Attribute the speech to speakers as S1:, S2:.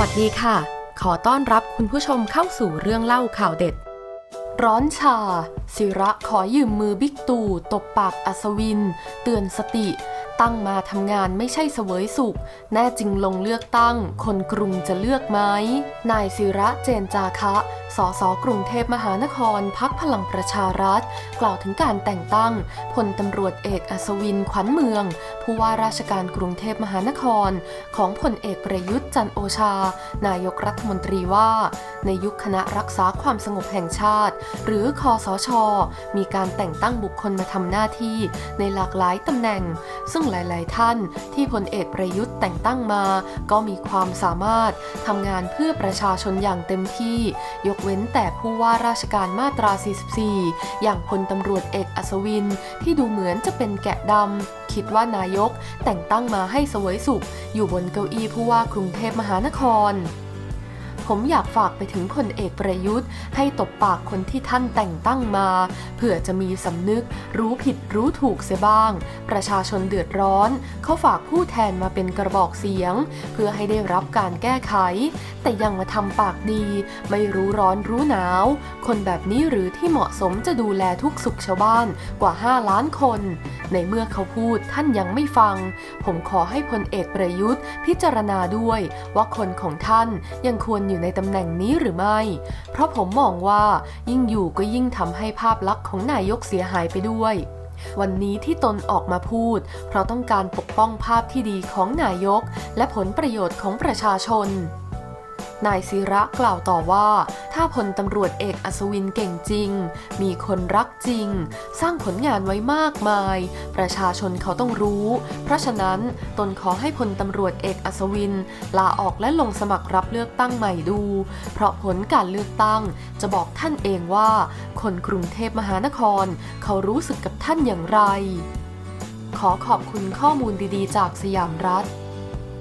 S1: วัสดีค่ะ ขอต้อนรับคุณผู้ชมเข้าสู่เรื่องเล่าข่าวเด็ด ร้อนชา ศิระขอยืมมือบิ๊กตู่ตบปากอัศวิน เตือนสติ ตั้งมาทำงานไม่ใช่เสวยสุข แน่จริงลงเลือกตั้ง คนกรุงจะเลือกไหม นายศิระเจนจาคะ สสกรุงเทพมหานครพักพลังประชารัฐ กล่าวถึงการแต่งตั้งพลตำรวจเอกอัศวินขวัญเมือง ผู้ว่าราชการกรุงเทพมหานคร ของพลเอกประยุทธ์จันโอชา นายกรัฐมนตรีว่า ในยุคคณะรักษาความสงบแห่งชาติ หรือคอสช มีการแต่งตั้งบุคคลมาทำหน้าที่ในหลากหลายตำแหน่ง ซึ่งหลาย ๆ ท่าน ที่พลเอกประยุทธ์แต่งตั้งมา ก็มีความสามารถทำงานเพื่อประชาชนอย่างเต็มที่ ยกเว้นแต่ผู้ว่าราชการมาตรา 44 อย่างพลตำรวจเอกอัศวิน ที่ดูเหมือนจะเป็นแกะดำคิดว่านายกแต่งตั้งมาให้สวยสุข อยู่บนเก้าอี้ผู้ว่ากรุงเทพมหานคร ผมอยากฝากไปถึงพลเอกประยุทธ์ ให้ตบปากคนที่ท่านแต่งตั้งมา เผื่อจะมีสำนึก รู้ผิดรู้ถูกเสียบ้าง ประชาชนเดือดร้อน เขาฝากผู้แทนมาเป็นกระบอกเสียง เพื่อให้ได้รับการแก้ไข แต่ยังมาทำปากดี ไม่รู้ร้อนรู้หนาว คนแบบนี้หรือที่เหมาะสมจะดูแลทุกสุขชาวบ้านกว่า 5 ล้านคน ในเมื่อเขาพูดท่านยังไม่ฟัง ผมขอให้พลเอกประยุทธ์ พิจารณาด้วยว่าคนของท่านยังควรอยู่ในตำแหน่งนี้หรือไม่ เพราะผมมองว่ายิ่งอยู่ก็ยิ่งทำให้ภาพลักษณ์ของนายกเสียหายไปด้วยวันนี้ที่ตนออกมาพูด เพราะต้องการปกป้องภาพที่ดีของนายก และผลประโยชน์ของประชาชน นายศิระกล่าวต่อว่า ถ้าพลตำรวจเอกอัศวินเก่งจริง มีคนรักจริง สร้างผลงานไว้มากมาย ประชาชนเขาต้องรู้ เพราะฉะนั้นตนขอให้พลตำรวจเอกอัศวิน ลาออกและลงสมัครรับเลือกตั้งใหม่ดู เพราะผลการเลือกตั้ง จะบอกท่านเองว่า คนกรุงเทพมหานคร เขารู้สึกกับท่านอย่างไร ขอขอบคุณข้อมูลดีๆ จากสยามรัฐ